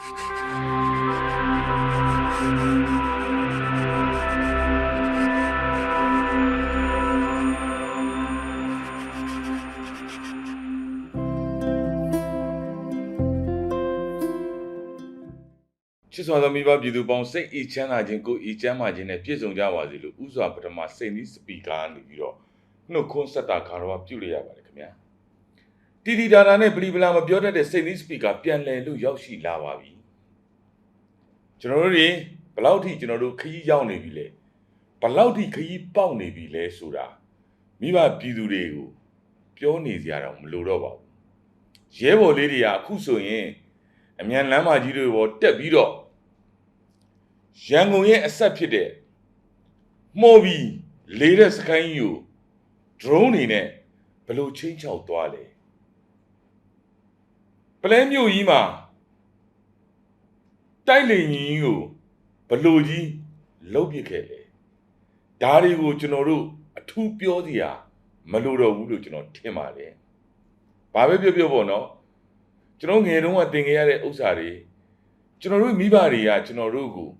ချစ်စွာသောမိဘပြည်သူပေါင်းစိတ်အေးချမ်းသာခြင်းကိုယ်အေးချမ်းသာခြင်းနဲ့ပြည့်စုံကြပါစေလို့ဥစွာပထမစိတ်နီးစပီကာကနေပြီးတော့နှုတ်ခွန်းဆက်တာခါတော့ပြုလို့ရပါတယ်ခင်ဗျာတီတီဒါဒါနဲ့ပလီပလာမပြောတတ်တဲ့စိတ်နီးစပီကာပြန်လည်လို့ရောက်ရှိလာပါပြီ ကျွန်တော်တို့တွေဘယ်လောက်ထိကျွန်တော်တို့ခရီးရောက်နေပြီလဲဘယ်လောက်ထိခရီးပေါက်နေပြီလဲဆိုတာမိဘပြည်သူတွေကိုပြောနေကြရတော့မလိုတော့ပါဘူးရဲဘော်လေးတွေကအခုဆိုရင်အမြန်လမ်းမကြီးတွေပေါ်တက်ပြီးတော့ရန်ကုန်ရဲ့အဆက်ဖြစ်တဲ့မှော်ပြီးလေးတဲ့စကိုင်းကြီးကို drone နေနဲ့ဘယ်လို့ချင်းချောက်သွားလဲပလဲမြို့ကြီးမှာ တိုက်လေကြီးကိုဘယ်လို့ကြီးလှုပ်ပစ်ခဲ့လဲဒါတွေကိုကျွန်တော်တို့အထူးပြောစရာမလိုတော့ဘူးလို့ကျွန်တော်ထင်ပါတယ်ဘာပဲပြောပြောပေါ့နော်ကျွန်တော်ငယ်တုန်းကသင်ခဲ့ရတဲ့ဥစ္စာတွေကျွန်တော်တို့မိဘတွေကကျွန်တော်တို့ကို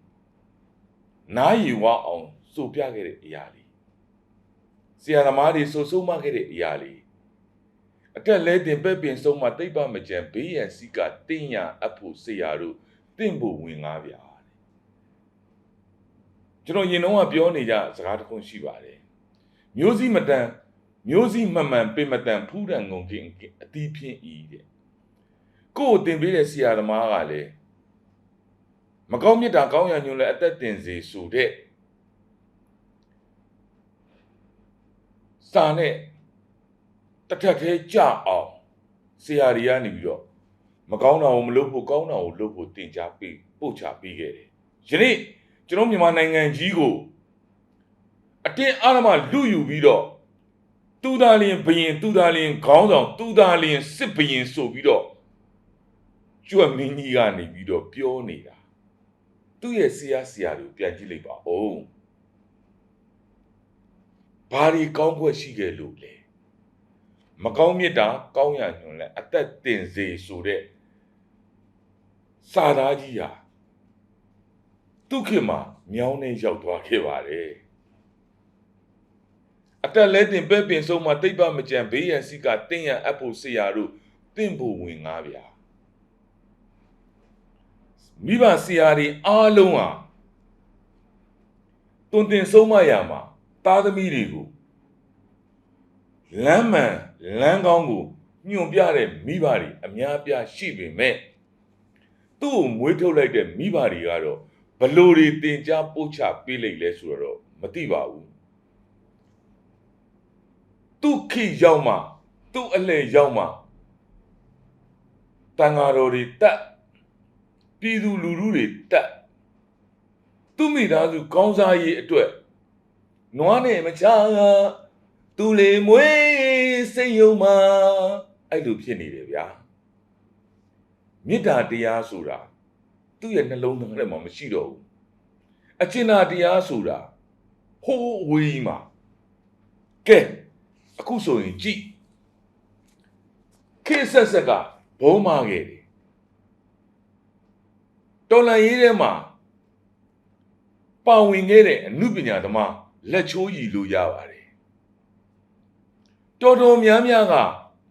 နားရီဝအောင်စုပြခဲ့တဲ့အရာလေးဆရာသမားတွေစုဆုံးမခဲ့တဲ့အရာလေးအတက်လဲတင်ပဲ့ပင်ဆုံးမတိတ်ပမကြံဘေးရန်စီကတင်းရအဖို့ဆရာတို့ တင့်ဖို့ဝင်ငားဗျာတဲ့ကျွန်တော်ရင်တော့ကပြောနေကြစကားတစ်ခုရှိပါတယ်မျိုးစည်းမတန်မျိုးစည်းမမှန်ပင်မတန်ဖူးတန်ငုံကင်းအတီးဖြင်းဤတဲ့ကို့ကိုတင်ပေးတဲ့ဆရာသမားကလည်းမကောင်းမြတ်တာကောင်းရညွန်လဲအသက်တင်စေဆိုတဲ့စာနဲ့တစ်ထက်သေးကြအောင်ဆရာတွေကနေပြီးတော့ မကောင်းတာကိုမလုပ်ဖို့ကောင်းတာကိုလုပ်ဖို့တင် जा ပေးပို့ချပေးခဲ့တယ်ယနေ့ကျွန်တော်မြန်မာနိုင်ငံကြီးကိုအတင်းအဓမ္မလူယူပြီးတော့သူသားလျင်ဘရင်သူသားလျင်ခေါင်းဆောင်သူသားလျင်စစ်ဘရင်ဆိုပြီးတော့ကျွတ်မင်းကြီးကနေပြီးတော့ပြောနေတာသူ့ရဲ့ဆရာဆရာတွေကိုပြန်ကြည့်လိုက်ပါဦးဘာဒီကောင်းခွက်ရှိခဲ့လို့လဲမကောင်းမြတ်တာကောင်းရညွန်လဲအသက်တင်စေဆိုတဲ့ စာသားကြီးဟာသူ့ခင်မှာမြောင်းနေရောက်သွားခဲ့ပါတယ်အတက်လဲတင်ပဲ့ပင်ဆုံးမှာတိတ်ပမကြံဘေးရန်စီကတင်းရန်အပ်ဖို့ဆရာတို့တင့်ဖို့ဝင်ငားဗျာမိဘဆရာတွေအားလုံးဟာတွင်တင်ဆုံးမရမှာသားသမီးတွေကိုလမ်းမှန်လမ်းကောင်းကိုညွန်ပြတဲ့မိဘတွေအများပြားရှိပေမဲ့ သူ့ကိုမွေးထုတ်လိုက်တဲ့မိဘတွေကတော့ဘလို့တွေတင် जा ပို့ချပေးလိုက်လဲဆိုတော့မသိပါဘူးသူ့ခိရောက်မှသူ့အလှည့်ရောက်မှတန်ဃာတော်တွေတက်ပြည်သူလူထုတွေတက်သူ့မိသားစုကောင်းစားရေးအတွက်နွားနဲ့မချာသူလေမွေးစိတ်ယုံမှာအဲ့လိုဖြစ်နေတယ်ဗျာ မေတ္တာတရားဆိုတာသူ့ရဲ့နှလုံးသားထဲမှာမရှိတော့ဘူးအကျဉ်းသာတရားဆိုတာဟိုးဝေးမှာကဲအခုဆိုရင်ကြည့်ခေတ်ဆက်ဆက်ကဘုံမာခဲ့တယ်တော်လန်ရေးထဲမှာပါဝင်ခဲ့တဲ့အမှုပညာသမားလက်ချိုးရည်လို့ရပါတယ်တော်တော်များများက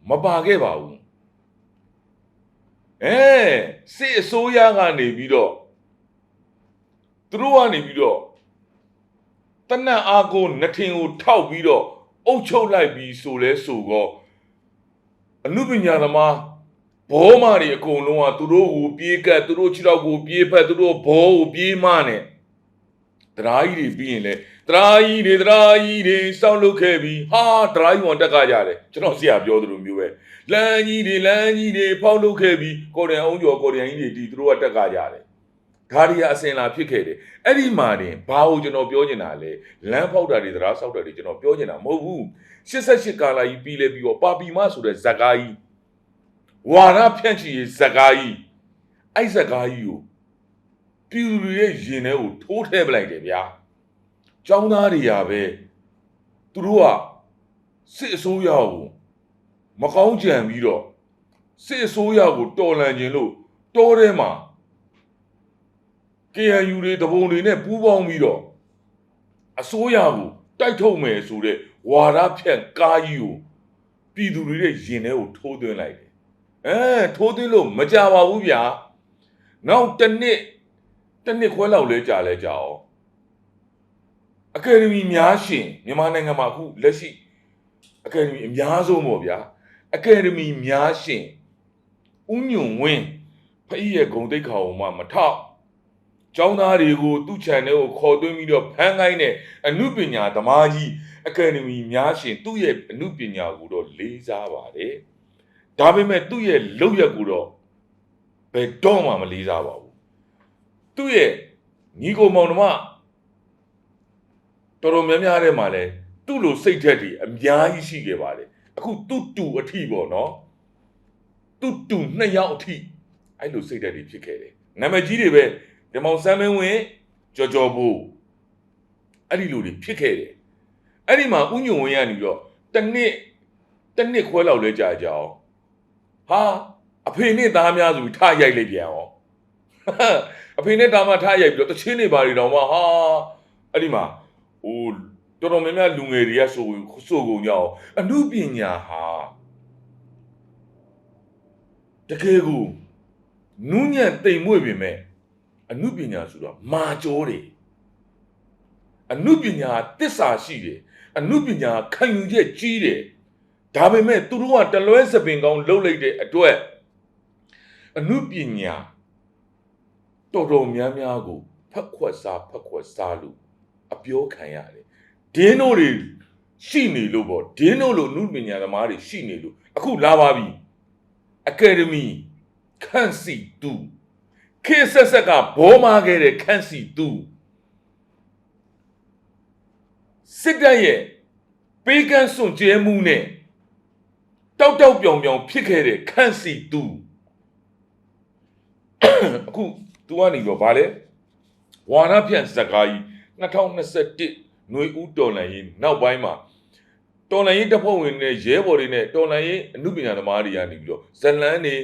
မပါခဲ့ပါဘူး အဲစစ်အစိုးရကနေပြီးတော့သူတို့ကနေပြီးတော့တနတ်အားကိုနှထင်ကိုထောက်ပြီးတော့အုပ်ချုပ်လိုက်ပြီးဆိုလဲဆိုတော့အမှုပညာသမားဘောမာတွေအကုန်လုံးကသူတို့ကိုပြေးကတ်သူတို့ခြေထောက်ကိုပြေးဖက်သူတို့ဘောကိုပြေးမနဲ့ တရားကြီးတွေပြီးရင်လေတရားကြီးတွေတရားကြီးတွေစောက်လုပ်ခဲ့ပြီးဟာတရားကြီးဝန်တက်ကကြတယ်ကျွန်တော်ဆရာပြောသလိုမျိုးပဲလမ်းကြီးတွေလမ်းကြီးတွေဖောက်လုပ်ခဲ့ပြီးကိုရံအောင်ကျော်ကိုရံကြီးတွေဒီသူတို့ကတက်ကကြတယ်ဓာရီယာအစင်လာဖြစ်ခဲ့တယ်အဲ့ဒီမှာတင်ဘာကိုကျွန်တော်ပြောချင်တာလဲလမ်းဖောက်တာတွေတရားဆောက်တာတွေကျွန်တော်ပြောချင်တာမဟုတ်ဘူး88ကာလာကြီးပြီးလဲပြီးတော့ပါပီမဆိုတဲ့ဇက်ကားကြီးဝါရဖြန့်ချီရေးဇက်ကားကြီးအဲ့ဇက်ကားကြီးကို ပြည်သူတွေရဲ့ရင်ထဲကိုထိုးထည့်ပလိုက်တယ်ဗျာចောင်းသားတွေရာပဲသူတို့ကစစ်အစိုးရကိုမကောင်းကြံပြီးတော့စစ်အစိုးရကိုတော်လန်ခြင်းလို့တောထဲမှာ KNU တွေတပုံတွေနဲ့ပူးပေါင်းပြီးတော့အစိုးရကိုတိုက်ထုတ်မယ်ဆိုတဲ့ဝါဒဖြန့်ကားကြီးကိုပြည်သူတွေရဲ့ရင်ထဲကိုထိုးသွင်းလိုက်တယ်အဲထိုးသွင်းလို့မကြပါဘူးဗျာနောက်တစ်နှစ် တစ်နှစ်ခွဲလောက်လဲကြာလဲကြာအောင်အကယ်ဒမီများရှင်မြန်မာနိုင်ငံမှာအခုလက်ရှိအကယ်ဒမီအများဆုံးပေါ့ဗျာအကယ်ဒမီများရှင်ဥညွန်ဝင်းဖအီးရဲ့ဂုံတိတ်ခါအောင်မှမထောက်ကျောင်းသားတွေကိုသူ့ channel ကိုခေါ်သွင်းပြီးတော့ဖန်ခိုင်းတဲ့အမှုပညာသမားကြီးအကယ်ဒမီများရှင်သူ့ရဲ့အမှုပညာကိုတော့လေးစားပါတယ်ဒါပေမဲ့သူ့ရဲ့လောက်ရက်ကိုတော့ဘယ်တော့မှမလေးစားပါဘူး သူ့ရဲ့ညီကိုမောင်နှမတော်တော်များများတဲ့မှာလဲသူ့လိုစိတ်ဓာတ်တွေအများကြီးရှိခဲ့ပါတယ်အခုသူ့တူအထီပေါ့နော်သူ့တူနှစ်ယောက်အထီအဲ့လိုစိတ်ဓာတ်တွေဖြစ်ခဲ့တယ်နာမည်ကြီးတွေပဲဒီမောင်စမ်းမင်းဝင်ကြော်ကြော်ဘူးအဲ့ဒီလိုတွေဖြစ်ခဲ့တယ်အဲ့ဒီမှာဥညုံဝင်ရနေပြီးတော့တစ်နှစ်တစ်နှစ်ခွဲလောက်လဲကြာကြအောင်ဟာအဖေနဲ့သားများဆိုပြီးထရိုက်လိုက်ပြန်အောင် အဖေနဲ့သားမထရိုက်ပြီးတော့တချင်းနေပါတွေတော့မှဟာအဲ့ဒီမှာဟိုတော်တော်များများလူငယ်တွေကဆိုဆိုကုန်ကြအောင်အမှုပညာဟာတကယ်ကိုနူးညံ့တိမ်မွေ့ပင်မဲ့အမှုပညာဆိုတော့မာကြောတယ်အမှုပညာတစ္ဆာရှိတယ်အမှုပညာခံယူချက်ကြီးတယ်ဒါပေမဲ့သူတို့ကတလွဲစပင်ကောင်းလှုပ်လိုက်တဲ့အတွက်အမှုပညာ တော်တော်များများကိုဖက်ခွက်စားဖက်ခွက်စားလို့အပြောခံရတယ်ဒင်းတို့တွေရှိနေလို့ပေါ့ဒင်းတို့လိုအမှုပညာသမားတွေရှိနေလို့အခုလာပါပြီအကယ်ဒမီခန့်စီတူခေတ်ဆက်ဆက်ကဘောမာခဲ့တဲ့ခန့်စီတူစစ်တပ်ရဲ့ပေးကမ်းစွန့်ကြဲမှုနဲ့တောက်တောက်ပြောင်ပြောင်ဖြစ်ခဲ့တဲ့ခန့်စီတူအခု तू ကနေတော့ဗာလဲဝါရဖြန့်စကားကြီး2021ຫນွေဦးတော်လန်ရေးနောက်ပိုင်းမှာတော်လန်ရေးတပ်ဖွဲ့ဝင်တွေရဲဘော်တွေနဲ့တော်လန်ရေးအမှုပညာသမားတွေကနေပြီးတော့ဇလန်းတွေ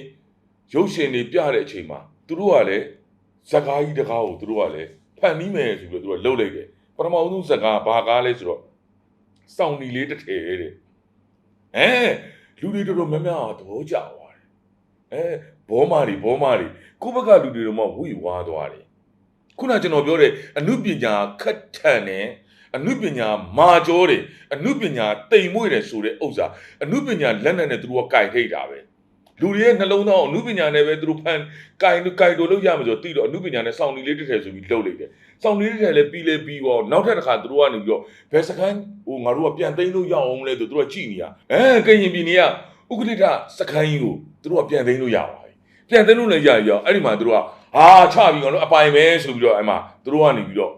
ရုပ်ရှင်တွေပြတဲ့အချိန်မှာသူတို့ကလည်းဇကားကြီးတကားကိုသူတို့ကလည်းဖန်ပြီးမယ်ဆိုပြီးတော့သူတို့ကလှုပ်လိုက်တယ်ပထမဆုံးဇကားဘာကားလဲဆိုတော့စောင်းဒီလေးတစ်ထည်တဲ့အဲလူတွေတော်တော်များများသဘောကျသွားတယ်အဲ ဘောမာတွေဘောမာတွေကိုယ့်ဘက်ကလူတွေတော့မှဝိဝါသွားတယ်ခုနကျွန်တော်ပြောတဲ့အနုပညာခက်ထန်တယ်အနုပညာမာကျောတယ်အနုပညာတိမ်မွေ့တယ်ဆိုတဲ့ဥစ္စာအနုပညာလက်နက်နဲ့သူတို့ကကြိုက်ထိတ်တာပဲလူတွေရဲ့နှလုံးသားကိုအနုပညာနဲ့ပဲသူတို့ဖန်ကြိုင်ကြိုင်တို့လုပ်ရမှာဆိုတော့တိတော့အနုပညာနဲ့စောင့်နေလေးတစ်ထည်ဆိုပြီးလုပ်လိုက်တယ်စောင့်နေလေးတစ်ထည်လည်းပြီးလဲပြီးတော့နောက်ထပ်တစ်ခါသူတို့ကနေပြီးတော့ဘယ်စကန်ဟိုငါတို့ကပြန်သိမ်းလို့ရအောင်လဲဆိုသူတို့ကကြည်နေရအဲကရင်ပြည်နေကဥက္ကဋ္ဌစကန်ကြီးကိုသူတို့ကပြန်သိမ်းလို့ရပါ ပြီပြန်သိမ်းလို့လည်းရရောအဲ့ဒီမှာသူတို့ကဟာချပြီးကောင်တို့အပိုင်ပဲဆိုပြီးတော့အဲ့မှာသူတို့ကနေပြီးတော့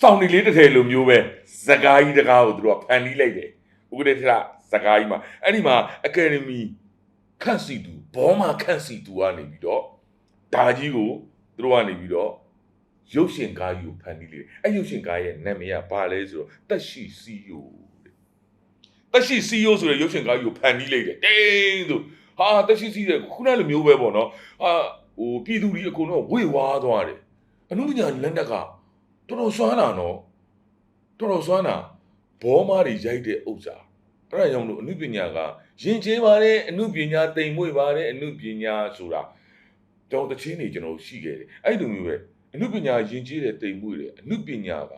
စောင့်နေလေးတစ်ထည်လိုမျိုးပဲစကားကြီးတကားကိုသူတို့ကဖန်တီးလိုက်တယ်ဥက္ကဋ္ဌစကားကြီးမှာအဲ့ဒီမှာအကယ်ဒမီခန့်စီတူဘောမာခန့်စီတူကနေပြီးတော့ဒါကြီးကိုသူတို့ကနေပြီးတော့ရုပ်ရှင်ကားကြီးကိုဖန်တီးလိုက်တယ်အဲ့ရုပ်ရှင်ကားရဲ့နာမည်ကဘာလဲဆိုတော့တက်ရှိစီယိုတဲ့တက်ရှိစီယိုဆိုတဲ့ရုပ်ရှင်ကားကြီးကိုဖန်တီးလိုက်တယ်တင်းဆို ဟာတက်ရှိစီတဲ့ခုနလိုမျိုးပဲပေါ့နော်ဟာဟိုပြည်သူတွေအကုန်လုံးဝေဝါးသွားတယ်အနုပညာလက်နက်ကတော်တော်စွမ်းတာနော်တော်တော်စွမ်းတာဘောမားတွေရိုက်တဲ့ဥစ္စာအဲ့ဒါကြောင့်မလို့အနုပညာကယဉ်ကျေးပါတယ်အနုပညာတိမ်မွေ့ပါတယ်အနုပညာဆိုတာတောင်းတချင်းတွေကျွန်တော်ရှိခဲ့တယ်အဲ့လိုမျိုးပဲအနုပညာယဉ်ကျေးတဲ့တိမ်မွေ့တယ်အနုပညာက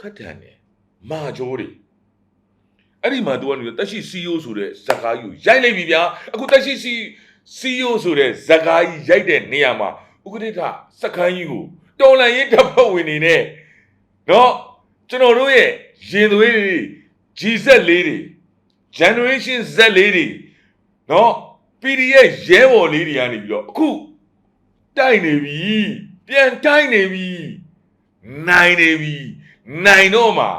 ခက်တန်တယ်မာကြောတွေ အဲ့ဒီမှာသူကနေတက်ရှိ CEO ဆိုတဲ့ဇကားကြီးကိုရိုက်လိုက်ပြီဗျာအခုတက်ရှိ CEO ဆိုတဲ့ဇကားကြီးရိုက်တဲ့နေရာမှာဥက္ကဋ္ဌစခန်းကြီးကိုတော်လန်ရေးတပ်ဖွဲ့ဝင်နေနဲ့နော်ကျွန်တော်တို့ရဲ့ရင်သွေးတွေ G7 လေးတွေ generation Z လေးတွေနော် PDF ရဲဘော်လေးတွေကနေပြီးတော့အခုတိုက်နေပြီပြန်တိုက်နေပြီနိုင်နေပြီနိုင်တော့မှာ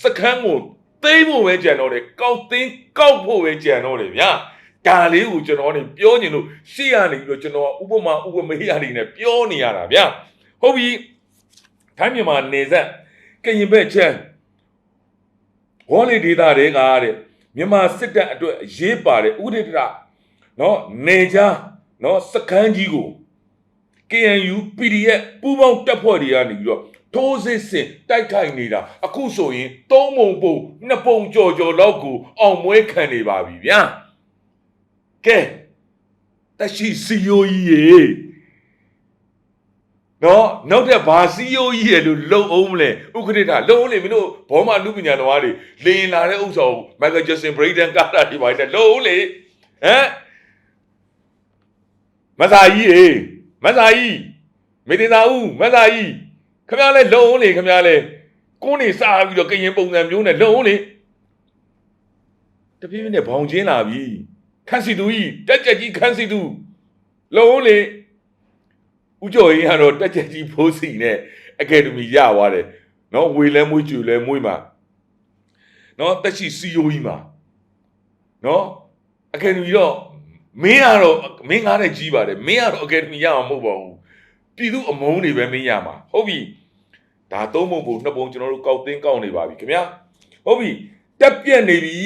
စခန်းကို သိမ်းဖို့ပဲကြံတော့တယ်ကောက်သိမ်းကောက်ဖို့ပဲကြံတော့တယ်ဗျာဒါလေးကိုကျွန်တော်နေပြောနေလို့ရှေ့ရနေပြီးတော့ကျွန်တော်ဥပမာဥပမေးရနေနဲ့ပြောနေရတာဗျာဟုတ်ပြီထိုင်းမြန်မာနေဆက်ကရင်ဘက်ချမ်းဝေါ်လီဒေတာတွေကတဲ့မြန်မာစစ်တပ်အတွက်အရေးပါတဲ့ဥဒိတရနော်နေချာနော်စကန်းကြီးကို KNU PDF ပူးပေါင်းတပ်ဖွဲ့တွေကနေပြီးတော့ ထိုးစစ်ဆင်တိုက်ခိုက်နေတာအခုဆိုရင်သုံးပုံပုံနှစ်ပုံကြော်ကြော်လောက်ကိုအောင်မွေးခံနေပါပြီဗျာကဲတရှိစီယိုကြီးရေနော်နောက်တဲ့ဘာစီယိုကြီးရေလို့လုံအောင်မလဲဥက္ကဋ္ဌလုံအောင်လေမင်းတို့ဘောမလူပညာတော်တွေလင်းလာတဲ့ဥစ္စာကိုမိုက်ကယ်ဂျက်ဆင်ဘရိဒန်ကာတာဒီပိုင်းနဲ့လုံအောင်လေဟမ်မသာကြီးရေမသာကြီးမေတ္တာဦးမသာကြီး ခမရလဲလုံအောင်လေခမရလဲကိုးနေစားပြီးတော့ကရင်ပုံစံမျိုးနဲ့လုံအောင်လေတပြင်းပြင်းနဲ့ဘောင်ချင်းလာပြီခန်းစီသူကြီးတက်ကြက်ကြီးခန်းစီသူလုံအောင်လေဦးကျော်ရင်ကတော့တက်ကြက်ကြီးဖိုးစီနဲ့အကယ်ဒမီရသွားတယ်နော်ဝေလဲမွေးကျူလဲမွေးမှာနော်တက်ရှိစီယိုကြီးမှာနော်အကယ်ဒမီတော့မင်းကတော့မင်းကားနဲ့ကြီးပါတယ်မင်းကတော့အကယ်ဒမီရအောင်မဟုတ်ပါဘူးပြည်သူအမုန်းတွေပဲမင်းရမှာဟုတ်ပြီ ဒါသုံးပုံပုံနှစ်ပုံကျွန်တော်တို့ကောက်သိန်းကောက်နေပါပြီခင်ဗျာဟုတ်ပြီတက်ပြက်နေပြီ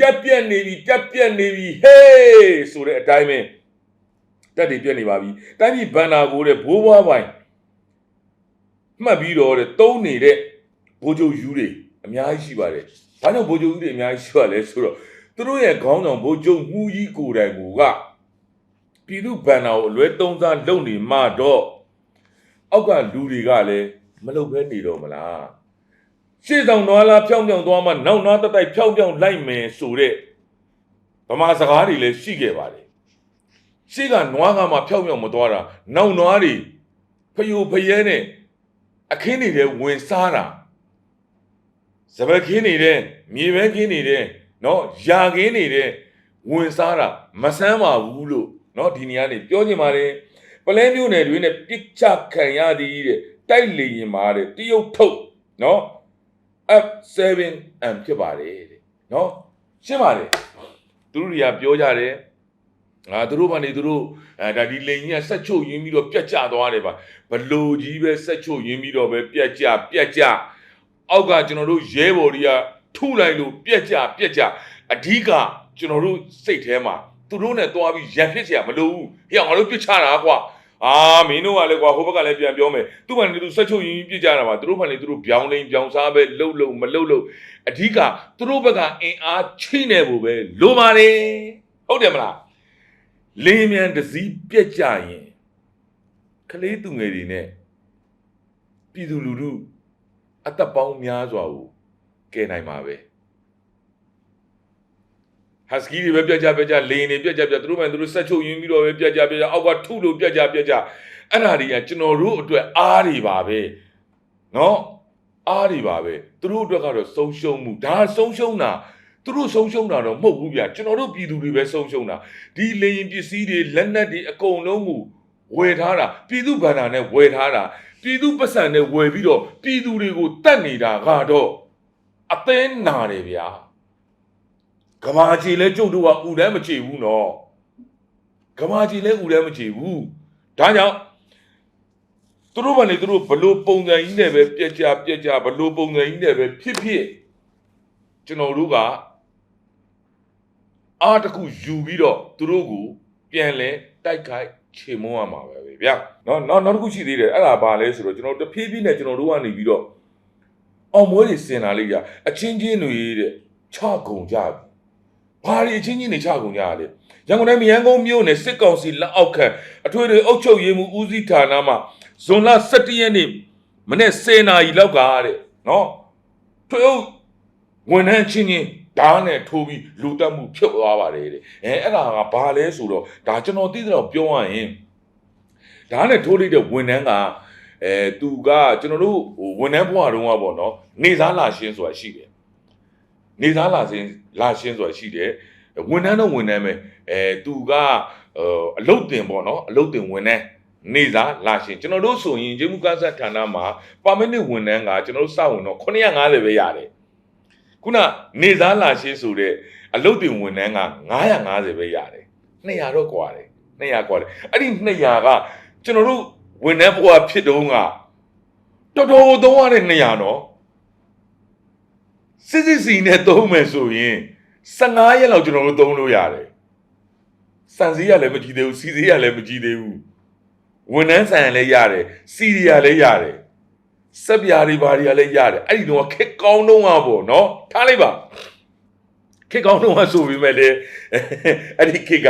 တက်ပြက်နေပြီတက်ပြက်နေပြီဟေးဆိုတဲ့အတိုင်းပဲတက်တွေပြက်နေပါပြီတိုင်းပြည်ဘန်နာကိုတဲ့ဘိုးဘွားပိုင်မှတ်ပြီးတော့တဲ့တုံးနေတဲ့ဘိုးချုပ်ယူတွေအများကြီးရှိပါတယ်ဘာကြောင့်ဘိုးချုပ်ယူတွေအများကြီးရှိပါလဲဆိုတော့သူတို့ရဲ့ခေါင်းဆောင်ဘိုးချုပ်မှုကြီးကိုယ်တိုင်ကပြည်သူဘန်နာကိုအလွဲသုံးစားလုပ်နေမှတော့အောက်ကလူတွေကလည်း မလုပ်ဘဲနေတော့မလားရှေ့ဆောင်သွားလားဖြောင်းဖြောင်းသွားမှနောက်နားတက်တိုက်ဖြောင်းဖြောင်းလိုက်မယ်ဆိုတဲ့ဗမာစကားတွေလည်းရှိခဲ့ပါတယ်ရှေ့ကနွားကမှဖြောင်းဖြောင်းမသွားတာနောက်နွားတွေဖယိုဖယဲနဲ့အခင်းနေတဲ့ဝင်စားတာစပက်ခင်းနေတဲ့မြေပဲခင်းနေတဲ့နော်ယာခင်းနေတဲ့ဝင်စားတာမဆန်းပါဘူးလို့နော်ဒီနေရာနေပြောချင်ပါတယ်ပလဲမျိုးနယ်တွေနဲ့ပြစ်ချခံရသည်တဲ့ တိုက်လေရင်မာတဲ့တရုတ်ထုတ်နော် F7M ဖြစ်ပါတယ်တဲ့နော်ရှင်းပါတယ်သူတို့တွေကပြောကြတယ်ငါသူတို့ဘာနေသူတို့အဲဒါဒီလိန်ကြီးကဆက်ချုပ်ရင်းပြီးတော့ပြက်ကျသွားတယ်ပါဘလို့ကြီးပဲဆက်ချုပ်ရင်းပြီးတော့ပဲပြက်ကျပြက်ကျအောက်ကကျွန်တော်တို့ရဲဘော်တွေကထုလိုက်လို့ပြက်ကျပြက်ကျအဓိကကျွန်တော်တို့စိတ်ထဲမှာသူတို့နဲ့တွားပြီးရန်ဖြစ်เสียမလို့ဘူးဟေ့ငါတို့ပြစ်ချတာကွာ အာမင်းတို့ကလည်းကွာဟိုဘက်ကလည်းပြန်ပြောမယ်သူ့ဘာနေသူဆက်ချုပ်ရင်းပြစ်ကြတာပါသူတို့ဘာနေသူတို့ပြောင်းလိန်ပြောင်းစားပဲလှုပ်လှုပ်မလှုပ်လှုပ်အဓိကသူတို့ဘက်ကအင်အားချိနေဖို့ပဲလိုပါတယ်ဟုတ်တယ်မလားလင်းမြန်တစည်းပြက်ကြရင်ကလေးသူငယ်တွေနဲ့ပြည်သူလူထုအသက်ပေါင်းများစွာကိုကယ်နိုင်မှာပဲ ဟတ်စကီတွေပဲပြက်ကြပြက်ကြလေရင်တွေပြက်ကြပြက်သူတို့မှသူတို့ဆက်ချုပ်ရင်းပြီးတော့ပဲပြက်ကြပြက်ကြအောက်ကထုလို့ပြက်ကြပြက်ကြအဲ့ဒါတွေကကျွန်တော်တို့အတွက်အားတွေပါပဲနော်အားတွေပါပဲသူတို့အတွက်ကတော့ဆုံးရှုံးမှုဒါဆုံးရှုံးတာသူတို့ဆုံးရှုံးတာတော့မဟုတ်ဘူးဗျကျွန်တော်တို့ပြည်သူတွေပဲဆုံးရှုံးတာဒီလေရင်ပစ္စည်းတွေလက်နက်တွေအကုန်လုံးကိုဝယ်ထားတာပြည်သူဗန္ဒာနဲ့ဝယ်ထားတာပြည်သူပတ်စံနဲ့ဝယ်ပြီးတော့ပြည်သူတွေကိုတတ်နေတာကတော့အသင်းနာတယ်ဗျာ ကဘာကြီးလဲကျုပ်တို့ကဥတန်းမချေဘူးနော်ကဘာကြီးလဲဥတန်းမချေဘူးဒါကြောင့်သူတို့ဘာနေသူတို့ဘလို့ပုံစံကြီးနဲ့ပဲပြက်ကြပြက်ကြဘလို့ပုံစံကြီးနဲ့ပဲဖြစ်ဖြစ်ကျွန်တော်တို့ကအားတစ်ခုယူပြီးတော့သူတို့ကိုပြန်လဲတိုက်ခိုက်ချေမွန်းရမှာပဲဗျာနော်နောက်နောက်တစ်ခုရှိသေးတယ်အဲ့ဒါဘာလဲဆိုတော့ကျွန်တော်တဖြည်းဖြည်းနဲ့ကျွန်တော်တို့ကနေပြီးတော့အောင်မွေးတွေစင်လာလိမ့်ကြအချင်းချင်းတွေတဲ့ချကုန်ကြပြီ ဘာတွေအချင်းချင်းနေချကုန်ကြရလဲရန်ကုန်တိုင်းမရန်ကုန်မြို့နယ်စစ်ကောင်စီလက်အောက်ခံအထွေထွေအုပ်ချုပ်ရေးမှူးဦးစီးဌာနမှဇွန်လ17ရက်နေ့မနေ့10နာရီလောက်ကတဲ့နော်ထွေအုပ်ဝန်ထမ်းချင်းချင်းဓာတ်နဲ့ထိုးပြီးလူတက်မှုဖြစ်သွားပါတယ်တဲ့အဲအဲ့ဒါကဘာလဲဆိုတော့ဒါကျွန်တော်သိတဲ့တော့ပြောရရင်ဓာတ်နဲ့ထိုးလိုက်တဲ့ဝန်ထမ်းကအဲသူကကျွန်တော်တို့ဟိုဝန်ထမ်းဘဝတုန်းကပေါ့နော်နေစားလာရှင်းဆိုတာရှိတယ်နေသားလာစင်း လာရှင်းဆိုတာရှိတယ်ဝန်ထမ်းတော့ဝန်ထမ်းပဲအဲသူကဟိုအလုတ်တင်ပေါ့နော်အလုတ်တင်ဝန်ထမ်းနေသားလာရှင်းကျွန်တော်တို့ဆိုရင်ဂျေမှုကစားဌာနမှာပါမနစ်ဝန်ထမ်းကကျွန်တော်တို့စဝင်တော့950ပဲရတယ်ခုနနေသားလာရှင်းဆိုတဲ့အလုတ်တင်ဝန်ထမ်းက950ပဲရတယ်200တော့กว่าတယ်200กว่าတယ်အဲ့ဒီ200ကကျွန်တော်တို့ဝန်ထမ်းဘဝဖြစ်တုန်းကတော်တော်သုံးရတဲ့200နော် စစ်စစ်စီနဲ့သုံးမယ်ဆိုရင်15ရက်လောက်ကျွန်တော်တို့သုံးလို့ရတယ်စံစည်းရလည်းမကြည့်သေးဘူးစီစည်းရလည်းမကြည့်သေးဘူးဝန်ထမ်းဆန်ရလည်းရတယ်စီရီရလည်းရတယ်စက်ပြာတွေဘာတွေကလည်းရတယ်အဲ့ဒီတော့ခက်ကောင်းတော့မှာပေါ့နော်ထားလိုက်ပါခက်ကောင်းတော့မှာဆိုပြီးမဲ့လေအဲ့ဒီခက်က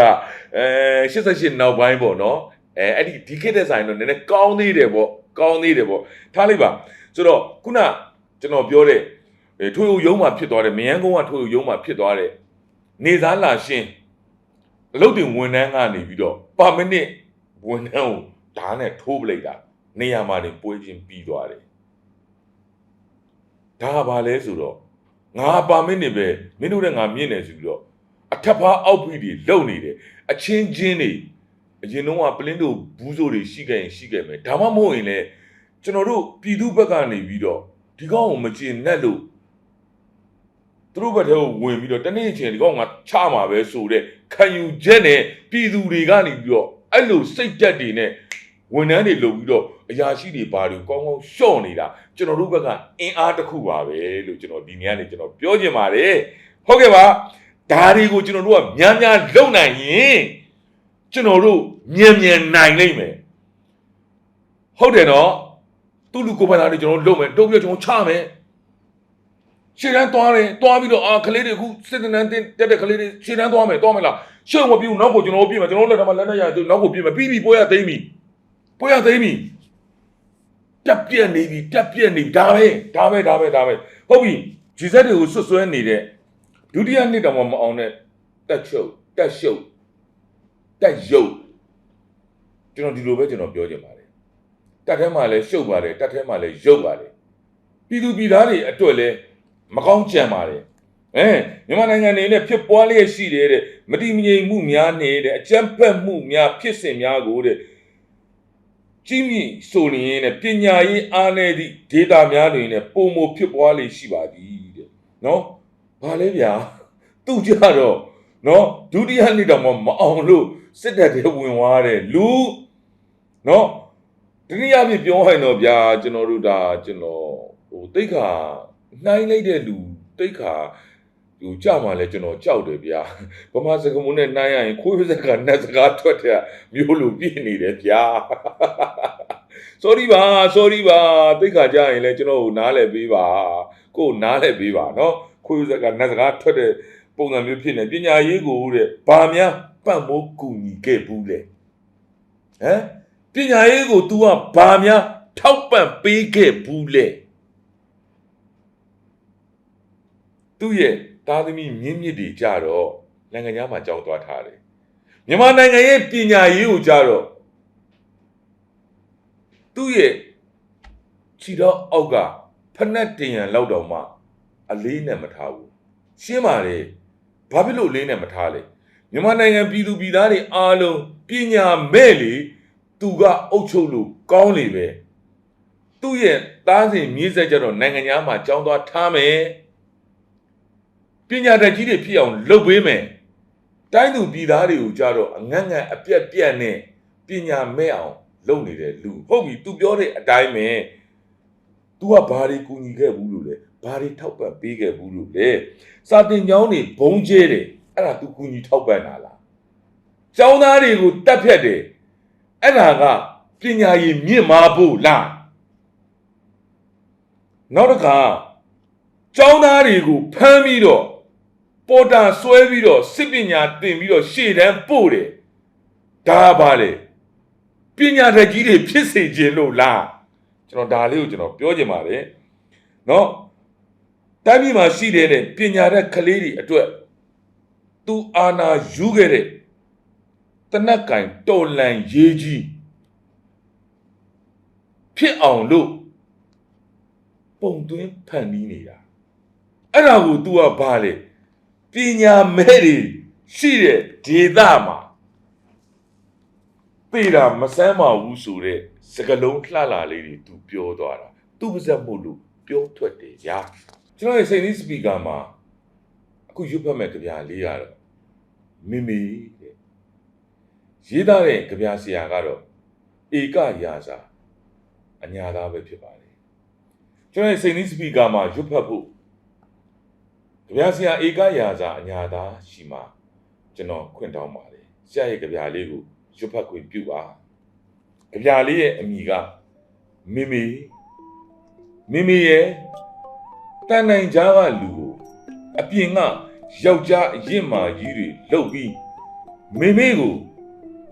အဲ88နောက်ပိုင်းပေါ့နော်အဲအဲ့ဒီဒီခက်တဲ့ဆိုင်တော့နည်းနည်းကောင်းသေးတယ်ပေါ့ကောင်းသေးတယ်ပေါ့ထားလိုက်ပါဆိုတော့ခုနကျွန်တော်ပြောတဲ့ ထွေဦးရုံးမှာဖြစ်သွားတယ်မယန်းကုန်းကထွေဦးရုံးမှာဖြစ်သွားတဲ့နေသားလာရှင်းအလုပ်တင်ဝန်ထမ်းကနေပြီးတော့ပါမနစ်ဝန်ထမ်းကိုဓာတ်နဲ့ထိုးပလိုက်တာနေရာမှာနေပွဲချင်းပြီးသွားတယ်ဒါကဘာလဲဆိုတော့ငါပါမနစ်ပဲမင်းတို့နဲ့ငါမြင့်နေဆိုပြီးတော့အထက်ဖားအောက်ဖိတွေလုံနေတယ်အချင်းချင်းတွေအရင်တော့ကပလင်းတို့ဘူးဆိုတွေရှိခဲ့ရင်ရှိခဲ့မယ်ဒါမှမဟုတ်ရင်လည်းကျွန်တော်တို့ပြည်သူဘက်ကနေပြီးတော့ဒီကောင်ကိုမကျင်နဲ့လို့ သူတို့ဘက်ထဲကိုဝင်ပြီးတော့တနေ့ချင်းဒီကောင်ကချမှာပဲဆိုတဲ့ခံယူချက်နဲ့ပြည်သူတွေကနေပြီးတော့အဲ့လိုစိတ်တက်တွေနဲ့ဝန်ထမ်းတွေလုပ်ပြီးတော့အရာရှိတွေဘာတွေကောင်းကောင်းရှော့နေတာကျွန်တော်တို့ဘက်ကအင်အားတစ်ခုပါပဲလို့ကျွန်တော်ဒီနေ့ကနေကျွန်တော်ပြောချင်ပါတယ်ဟုတ်ကဲ့ပါဒါတွေကိုကျွန်တော်တို့ကများများလုပ်နိုင်ရင်ကျွန်တော်တို့မြန်မြန်နိုင်လိမ့်မယ်ဟုတ်တယ်နော်သူ့လူကိုယ်ပိုင်သားတွေကျွန်တော်တို့လုပ်မယ်တုံးပြီးတော့ကျွန်တော်ချမယ် ရှေ့တန်းသွားတယ်သွားပြီးတော့အာကလေးတွေအခုစစ်တနန်းတင်တက်တဲ့ကလေးတွေရှေ့တန်းသွားမယ်သွားမယ်လားရှေ့မပြူနောက်ကိုကျွန်တော်တို့ပြင်မယ်ကျွန်တော်တို့လက်ထက်မှာလက်နဲ့ရသူနောက်ကိုပြင်မယ်ပြီးပြီပွဲရသိမ့်ပြီပွဲရသိမ့်ပြီတက်ပြက်နေပြီတက်ပြက်နေဒါပဲဒါပဲဒါပဲဒါပဲဟုတ်ပြီဂျီဇက်တွေကိုဆွတ်ဆွဲနေတဲ့ဒုတိယနှစ်တောင်မှမအောင်တဲ့တက်ချုပ်တက်ရှုပ်တက်ရုပ်ကျွန်တော်ဒီလိုပဲကျွန်တော်ပြောချင်ပါတယ်တက်ထဲမှာလည်းရှုပ်ပါတယ်တက်ထဲမှာလည်းရုပ်ပါတယ်ပြည်သူပြည်သားတွေအတွက်လည်း မကောင်းကြံပါတယ်အဲမြန်မာနိုင်ငံနေနဲ့ဖြစ်ပွားလျက်ရှိတယ်တဲ့မတိမငြိမ်မှုများနေတဲ့အကြမ်းဖက်မှုများဖြစ်စဉ်များကိုတဲ့ကြီးမြင့်ဆိုနေရင်တဲ့ပညာရေးအားနည်းသည့်ဒေတာများတွင်နဲ့ပုံမဖြစ်ပွားလေရှိပါသည်တဲ့နော်ဘာလဲဗျာသူကြတော့နော်ဒုတိယနေ့တော့မမအောင်လို့စစ်တပ်တွေဝင်သွားတယ်လူနော်တနည်းအားဖြင့်ပြောရရင်တော့ဗျာကျွန်တော်တို့ဒါကျွန်တော်ဟိုတိတ်ခါ နှိုင်းလိုက်တဲ့လူတိတ်ခါဟိုကြမှာလဲကျွန်တော်ကြောက်တယ်ဗျာဗမာစကားမုန်းနဲ့နှိုင်းရရင်ခွေးစကားနဲ့စကားထွက်တဲ့မျိုးလူပြည့်နေတယ်ဗျာ sorry ပါ sorry ပါတိတ်ခါကြရင်လဲကျွန်တော်ကိုနားလဲပေးပါကို့နားလဲပေးပါနော်ခွေးစကားနဲ့စကားထွက်တဲ့ပုံစံမျိုးဖြစ်နေပညာရေးကိုတဲ့ဘာများပံ့ပိုးကူညီခဲ့ဘူးလဲဟမ်ပညာရေးကို तू ကဘာများထောက်ပံ့ပေးခဲ့ဘူးလဲ သူ့ရဲ့သားသမီးမြင့်မြင့်တွေကြတော့နိုင်ငံသားမှာကြောင်းသွားထားတယ်မြန်မာနိုင်ငံရဲ့ပညာရေးကိုကြတော့သူ့ရဲ့ခြေတော့အောက်ကဖက်နဲ့တင်ရန်လောက်တော့မှအလေးနဲ့မထားဘူးရှင်းပါလေဘာဖြစ်လို့အလေးနဲ့မထားလဲမြန်မာနိုင်ငံပြည်သူပြည်သားတွေအားလုံးပညာမဲ့လေသူကအုပ်ချုပ်လို့ကောင်းလေပဲသူ့ရဲ့သားစဉ်မြေးဆက်ကြတော့နိုင်ငံသားမှာကြောင်းသွားထားမယ် ပညာတတ်ကြီးတွေဖြစ်အောင်လုပ်ပေးမယ်တိုင်းသူပြည်သားတွေကိုကြတော့အငတ်ငတ်အပြက်ပြက်နဲ့ပညာမဲ့အောင်လုပ်နေတဲ့လူဟုတ်ပြီ तू ပြောတဲ့အတိုင်းပဲ तू ကဘာတွေကူညီခဲ့ဘူးလို့လဲဘာတွေထောက်ပံ့ပေးခဲ့ဘူးလို့လဲစာတင်ကျောင်းတွေဘုံကျဲတယ်အဲ့ဒါ तू ကူညီထောက်ပံ့တာလားကျောင်းသားတွေကိုတတ်ဖြတ်တယ်အဲ့ဒါကပညာရည်မြင့်မားဖို့လားနောက်တစ်ခါကျောင်းသားတွေကိုဖမ်းပြီးတော့ ပေါ်တာဆွဲပြီးတော့စစ်ပညာသင်ပြီးတော့ရှေ့တန်းပို့တယ်ဒါပါလေပညာတတ်ကြီးတွေဖြစ်စေခြင်းလို့လားကျွန်တော်ဒါလေးကိုကျွန်တော်ပြောချင်ပါတယ်เนาะတိုင်းပြည်မှာရှိတဲ့ပညာတတ်ကလေးတွေအတွက်သူအာနာယူခဲ့တဲ့တနက်ကင်တော်လန်ရေးကြီးဖြစ်အောင်လို့ပုံသွင်းဖန်ပြီးနေတာအဲ့ဒါကို तू ကဘာလဲ ပညာမဲ့တွေရှိတဲ့ဒေသမှာပေတာမဆမ်းပါဘူးဆိုတဲ့စကလုံးလှလာလေးတွေ तू ပြောသွားတာသူ့ပါဇက်မို့လို့ပြောထွက်တယ်ညာကျွန်တော်ရဲ့စိတ်လေးစပီကာမှာအခုရွတ်ဖတ်မဲ့ကြပြလေးရတော့မီမီတဲ့ရေးသားတဲ့ကြပြဆရာကတော့ဧကရာစာအညာသားပဲဖြစ်ပါတယ်ကျွန်တော်ရဲ့စိတ်လေးစပီကာမှာရွတ်ဖတ်ဖို့ ကြပြဆရာဧကရာစာအညာသားရှိမှကျွန်တော်ခွင့်တောင်းပါတယ်ဆရာရဲ့ကြပြလေးကိုရွတ်ဖတ်ခွင့်ပြုပါကြပြာလေးရဲ့အမိကမေမေမေမေရဲ့တန်နိုင်ကြားကလူကိုအပြင်ကယောက်ျားအရင်မာကြီးတွေလှုပ်ပြီးမေမေကို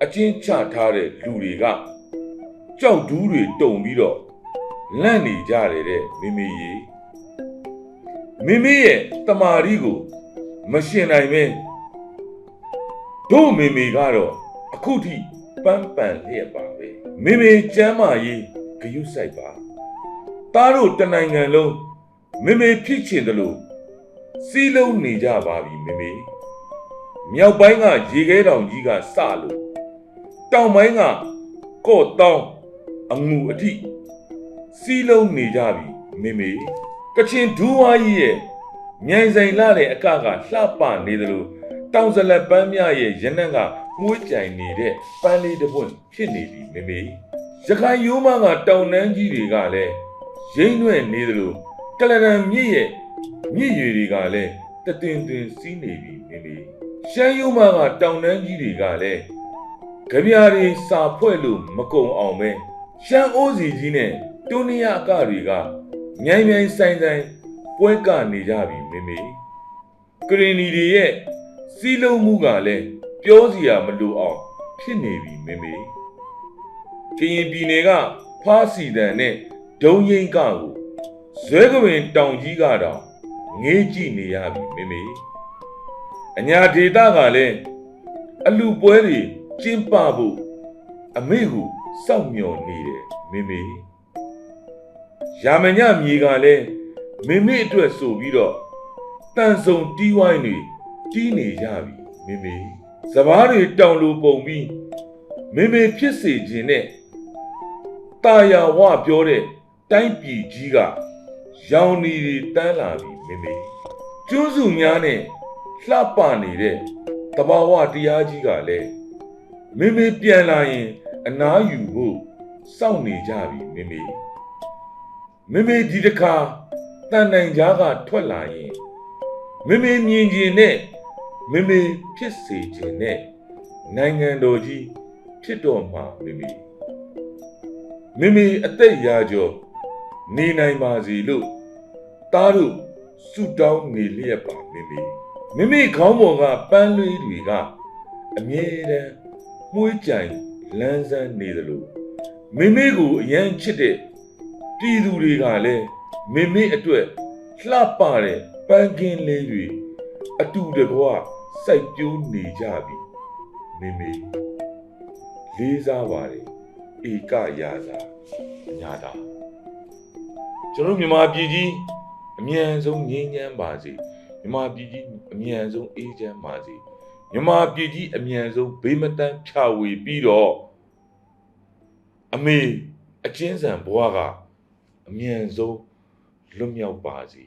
အချင်းချထားတဲ့လူတွေကကြောက်ဒူးတွေတုံပြီးတော့လန့်နေကြတယ်တဲ့မေမေရေ မေမေရဲ့တမာရီကိုမရှင်နိုင်ပဲတို့မေမေကတော့အခုထိပန်းပန်လျက်ပါပဲမေမေကျမ်းမာရေးဂယုစိုက်ပါသားတို့တနိုင်ငံလုံးမေမေဖြစ်ချင်တယ်လို့စီးလုံးနေကြပါပြီမေမေမြောက်ပိုင်းကရေခဲတောင်ကြီးကစလို့တောင်ပိုင်းကကော့တောင်းအငူအထိစီးလုံးနေကြပြီမေမေ ကချင်ဒူးဝါကြီးရဲ့မြိုင်ဆိုင်လာတဲ့အကကလှပနေတယ်လို့တောင်စလက်ပန်းမြရဲ့ရနံ့ကမှုကြိုင်နေတဲ့ပန်းလေးတစ်ပွင့်ဖြစ်နေပြီမေမေရခိုင်ရိုးမကတောင်နှန်းကြီးတွေကလည်းရင်းနှွဲ့နေတယ်လို့ကလရန်မြစ်ရဲ့မြစ်ရွေတွေကလည်းတတွင်တွင်စီးနေပြီမေမေရှမ်းရိုးမကတောင်နှန်းကြီးတွေကလည်းကြပြားတွေစာဖွဲ့လို့မကုံအောင်ပဲရှမ်းအိုးစီကြီးနဲ့တူနီယာအကတွေက မြိုင်မြိုင်ဆိုင်ဆိုင်ပွဲကနေကြပြီမေမေကရင်နီတွေရဲ့စီးလုံးမှုကလည်းပြောစရာမလိုအောင်ဖြစ်နေပြီမေမေကရင်ပြည်နယ်ကဖားစီတန်နဲ့ဒုံရင်ကကိုဇွဲကပင်တောင်ကြီးကတော့ငေးကြည့်နေရပြီမေမေအညာဒေတာကလည်းအလူပွဲတွေကျင်းပဖို့အမေကိုစောင့်မျှော်နေတယ်မေမေ ရာမညမြေကလည်းမေမေအတွက်ဆိုပြီးတော့တန်ဆုံတီးဝိုင်းတွေတီးနေကြပြီမေမေစပားတွေတောင်လိုပုံပြီးမေမေဖြစ်စေခြင်းနဲ့တာယာဝပြောတဲ့တိုင်းပြည်ကြီးကရောင်နေတွေတန်းလာပြီမေမေကျွန်းစုများနဲ့လှပနေတဲ့တဘာဝတရားကြီးကလည်းမေမေပြန်လာရင်အနားယူဖို့စောင့်နေကြပြီမေမေ မေမေဒီတစ်ခါတန်နိုင်ကြားကထွက်လာရင်မေမေမြင်ကျင်နဲ့မေမေဖြစ်စေခြင်းနဲ့နိုင်ငံတော်ကြီးဖြစ်တော်မှာမေမေမေမေအသက်ရာကျော်နေနိုင်ပါစေလို့သားတို့ဆုတောင်းနေလျက်ပါမေမေမေမေခေါင်းပေါ်ကပန်းလွေးတွေကအမြဲတမ်းမှုေးကြိုင်လန်းဆန်းနေသလိုမေမေကိုအရန်ချစ်တဲ့ ပြည်သူတွေကလည်းမေမေအတွက်လှပတဲ့ပန်းကင်းလေးတွေအတူတကွစိုက်ပျိုးနေကြပြီမေမေလေးစားပါတယ်ဧကရာသာညာတာကျွန်တော်မြန်မာပြည်ကြီးအမြန်ဆုံးငြိမ်းချမ်းပါစေမြန်မာပြည်ကြီးအမြန်ဆုံးအေးချမ်းပါစေမြန်မာပြည်ကြီးအမြန်ဆုံးဘေးမတန်းဖြာဝေပြီးတော့အမေအချင်းစံဘွားက အမြန်ဆုံးလွတ်မြောက်ပါစေ